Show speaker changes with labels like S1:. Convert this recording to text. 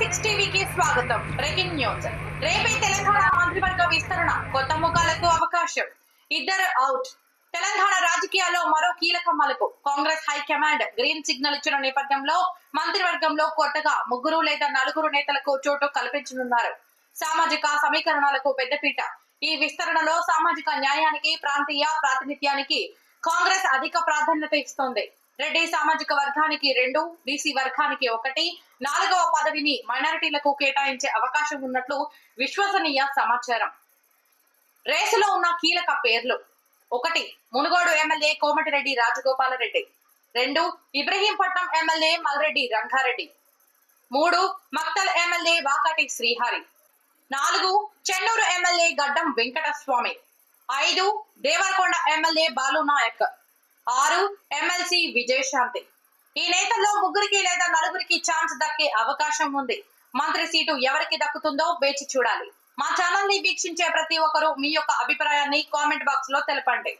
S1: Six టీవీకి స్వాగతం. Breaking news రేపే తెలంగాణ మంత్రివర్గ విస్తరణ. కొత్త ముఖాలకు అవకాశం. ఇద్దరు అవుట్ తెలంగాణ రాజకీయాల్లో మరో కీలక మలుపు. కాంగ్రెస్ హైకమాండ్ గ్రీన్ సిగ్నల్ ఇచ్చిన నేపథ్యంలో మంత్రివర్గంలో కొత్తగా ముగ్గురు లేదా నలుగురు నేతలకు చోటు కల్పించనున్నారు. సామాజిక సమీకరణాలకు పెద్దపీట. ఈ విస్తరణలో సామాజిక న్యాయానికి ప్రాంతీయ ప్రాతినిధ్యానికి కాంగ్రెస్ అధిక ప్రాధాన్యత ఇస్తోంది. రెడ్డి సామాజిక వర్గానికి రెండు బీసీ వర్గానికి ఒకటి. నాలుగవ పదవిని మైనారిటీలకు కేటాయించే అవకాశం ఉన్నట్లు విశ్వసనీయ సమాచారం. రేసులో ఉన్న కీలక పేర్లు ఒకటి మునుగోడు ఎమ్మెల్యే కోమటిరెడ్డి రాజగోపాలరెడ్డి. రెండు ఇబ్రహీంపట్నం ఎమ్మెల్యే మల్రెడ్డి రంగారెడ్డి. మూడు మక్తల్ ఎమ్మెల్యే వాకాటి శ్రీహరి. నాలుగు చెన్నూరు ఎమ్మెల్యే గడ్డం వెంకటస్వామి. ఐదు దేవరకొండ ఎమ్మెల్యే బాలు నాయక్ ఆరు ఎమ్మెల్సీ విజయశాంతి. ఈ నేతల్లో ముగ్గురికి లేదా నలుగురికి ఛాన్స్ దక్కే అవకాశం ఉంది. మంత్రి సీటు ఎవరికి దక్కుతుందో వేచి చూడాలి. మా ఛానల్ని వీక్షించే ప్రతి ఒక్కరూ మీ యొక్క అభిప్రాయాన్ని కామెంట్ బాక్స్లో తెలపండి.